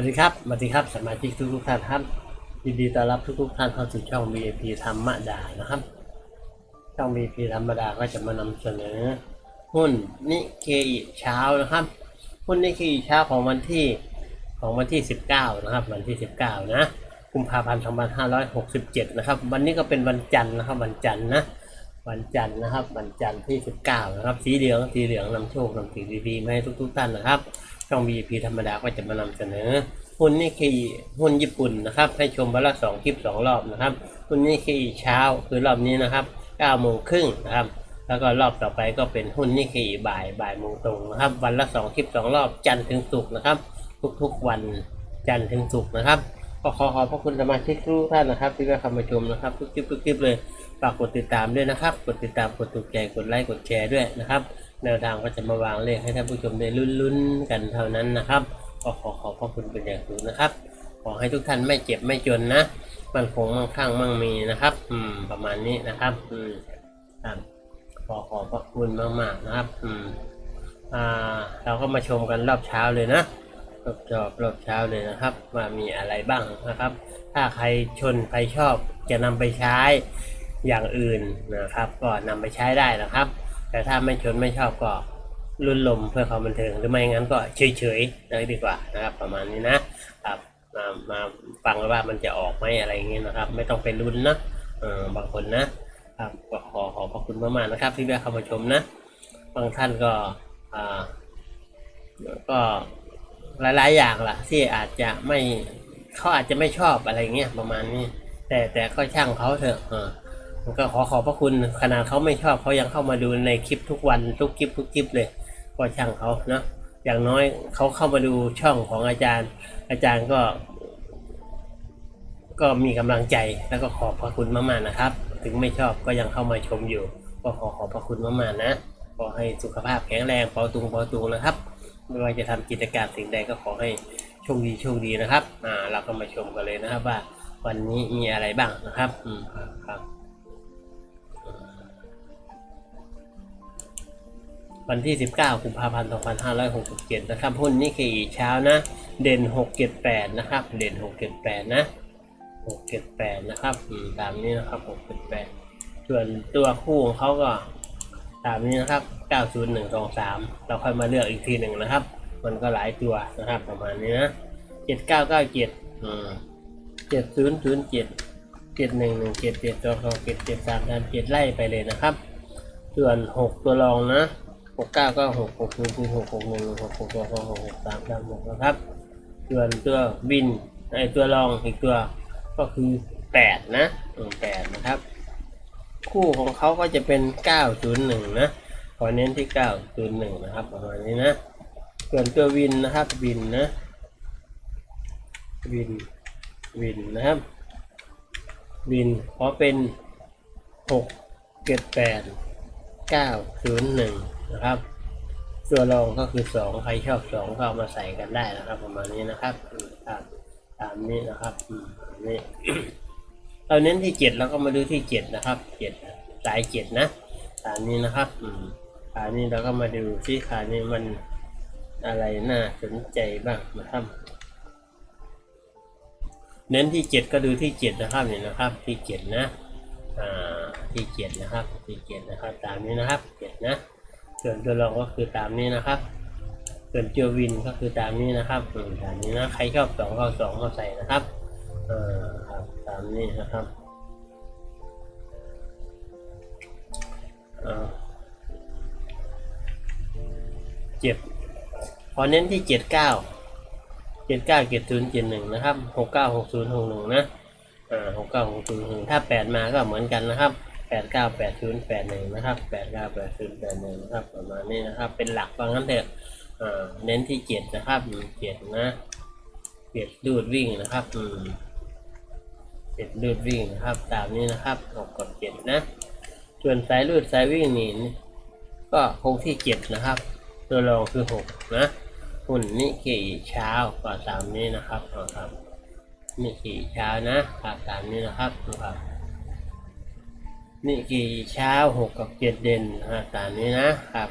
วัสดีครับ สวัสดีครับ สมาชิกทุกทุกๆท่านครับ ยินดีต้อนรับทุกทุกๆท่านเข้าสู่ช่อง VIP ธรรมดานะครับ ช่อง VIP ธรรมดาก็จะมานำเสนอ หุ้นนิเคอิเช้านะครับ หุ้นนิเคอิเช้าของวันที่ของวันที่ 19 นะครับ วันที่ 19 นะกุมภาพันธ์2567 นะครับ วันนี้ก็เป็นวันจันทร์นะครับ วันจันทร์นะ วันจันทร์นะครับ วันจันทร์ที่ 19 นะครับ สีเหลือง สีเหลืองนำโชคนำสิ่งดีๆมาให้ทุก ๆ ท่านนะครับ ช่อง VIP ธรรมดาก็จะมานำเสนอ หุ้นนี่คือหุ้นญี่ปุ่นนะครับ ให้ชมวันละสองคลิปสองรอบนะครับ หุ้นนี่คือเช้าคือรอบนี้นะครับ9โมงครึ่งนะครับ แล้วก็รอบต่อไปก็เป็นหุ้นนี่คือบ่ายบ่ายโมงตรงนะครับ วันละสองคลิปสองรอบจันทร์ถึงศุกร์นะครับ ทุกๆวันจันทร์ถึงศุกร์นะครับก็ขอขอบพระคุณสมาชิกทุกท่านนะครับ ที่ได้เข้ามาชมนะครับ ทุกคลิปทุกคลิปเลย ฝากกดติดตามด้วยนะครับ กดติดตามกดถูกใจกดไลค์กดแชร์ด้วยนะครับ แนวทางก็จะมาวางเลขให้ท่านผู้ชมได้ลุ้นๆกันเท่านั้นนะครับก็ขอขอบพระคุณเป็นอย่างสูงนะครับ ขอให้ทุกท่านไม่เจ็บไม่จนนะมันคงมั่งคั่งมั่งมีนะครับ อืม ประมาณนี้นะครับ อืมครับขอขอบพระคุณมากๆนะครับ อืม อ่า เราก็มาชมกันรอบเช้าเลยนะรอบจอบรอบเช้าเลยนะครับ ว่ามีอะไรบ้างนะครับ ถ้าใครชนใครชอบจะนำไปใช้ อย่างอื่นนะครับ ก็นำไปใช้ได้นะครับ แต่ถ้าไม่ชนไม่ชอบก็รุ่นลมเพื่อความบันเทิงหรือไม่งั้นก็เฉยๆเลยดีกว่านะครับ ประมาณนี้นะครับมามาฟังว่ามันจะออกไหมอะไรอย่างเงี้ยนะครับ ไม่ต้องไปลุ้นนะเออบางคนนะครับก็ขอขอบพระคุณมากๆนะครับ ที่ได้เข้ามาชมนะบางท่านก็อ่าก็หลายๆอย่างล่ะ ที่อาจจะไม่เขาอาจจะไม่ชอบอะไรเงี้ยประมาณนี้ แต่แต่ก็ช่างเขาเถอะเออ ก็ขอขอบพระคุณขนาดเขาไม่ชอบเขายังเข้ามาดูในคลิปทุกวันทุกคลิปทุกคลิปเลยก็ช่างเขาเนาะอย่างน้อยเขาเข้ามาดูช่องของอาจารย์ อาจารย์ก็ ก็มีกำลังใจแล้วก็ขอบพระคุณมากๆนะครับ ถึงไม่ชอบก็ยังเข้ามาชมอยู่ ก็ขอขอบพระคุณมากๆนะขอให้สุขภาพแข็งแรงเปาตุงเปาตุงนะครับ ไม่ว่าจะทำกิจการสิ่งใดก็ขอให้โชคดีโชคดีนะครับ อ่า เราก็มาชมกันเลยนะครับว่าวันนี้มีอะไรบ้างนะครับ อืมครับ วันที่ 19กุมภาพันธ์2567 นะครับ หุ้นนี่คือเช้านะ เด่น 678 นะครับ เด่น 678 นะ 678 นะครับตามนี้นะครับ 678 ส่วนตัวคู่ของเขาก็ตามนี้นะครับ 90123 เราค่อยมาเลือกอีกทีหนึ่งนะครับ มันก็หลายตัวนะครับประมาณนี้นะ 7997อืม7007 7117 7227 7337ไล่ไปเลยนะครับ ส่วน 6 ตัวรองนะ หกเก้าก็หกหกศูนย์ศูนย์หกหกหนึ่งหกหกสองหกหกหกสามสามหกนะครับ ส่วนตัวบินไอตัวรองอีกตัวก็คือแปดนะแปดนะครับ คู่ของเขาก็จะเป็นเก้าศูนย์หนึ่งนะขอเน้นที่เก้าศูนย์หนึ่งนะครับประมาณนี้นะส่วนตัววินนะครับวินนะวินวินนะครับวินขอเป็นหกเจ็ดแปดเก้าศูนย์หนึ่ง นะครับ ตัวรองก็คือสองใครชอบสองก็เอามาใส่กันได้นะครับ ประมาณนี้นะครับตามตามนี้นะครับนี่เราเน้นที่เจ็ดแล้วก็มาดูที่เจ็ดนะครับเจ็ดสายเจ็ดนะตามนี้นะครับอืมนี้เราก็มาดูที่ขานี้มันอะไรน่าสนใจบ้างนะครับเน้นที่เจ็ดก็ดูที่เจ็ดนะครับเนี่ยนะครับที่เจ็ดนะอ่าที่เจ็ดนะครับที่เจ็ดนะครับ ตามนี้นะครับเจ็ดนะ ส่วนตัวรองก็คือตามนี้นะครับส่วนเจอวินก็คือตามนี้นะครับตามนี้นะใครชอบสองก็เอาสองมาใส่นะครับเอ่าครับตามนี้นะครับเจ็ดพอเน้นที่เจ็ดเก้าเจ็ดเก้าเจ็ดศูนย์เจ็ดหนึ่งนะครับหกเก้าหกศูนย์หกหนึ่งนะอ่าหกเก้าหกศูนย์หนึ่งถ้าแปดมาก็เหมือนกันนะครับ แปดเก้าแปดศูนย์แปดหนึ่งนะครับแปดเก้าแปดศูนย์แปดหนึ่งนะครับประมาณนี้นะครับ เป็นหลักว่างั้นเถอะเน้นที่เจ็ดนะครับเจ็ดนะเจ็ดดูดวิ่งนะครับเจ็ดดูดวิ่งนะครับ ตามนี้นะครับหกกับเจ็ดนะ ส่วนสายลูดสายวิ่งนี่ก็คงที่เจ็ดนะครับ ตัวรองคือหกนะหุ่นนิเกอิเช้าก็ตามนี้นะครับเอาครับนี่กี่เช้านะครับตามนี้นะครับนะครับ นี่กี่เช้าหกกับเจ็ดเด่นฮะตามนี้นะครับ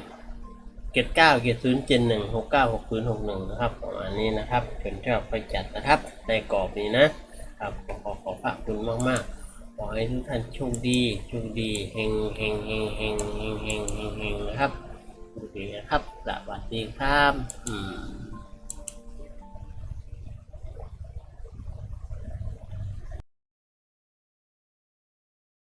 เจ็ดเก้าเจ็ดศูนย์เจ็ดหนึ่งหกเก้าหกศูนย์หกหนึ่งนะครับประมาณนี้นะครับเพื่นชอบไปจัดนะครับในกรอบนี้นะครับขอขอขฝากคุณมากมากขอให้ทุกท่านโชคดีโชคดีเฮงเฮงเฮงเฮงเฮงเฮงเฮงนะครับโอเคครับสวัสดีครับอืม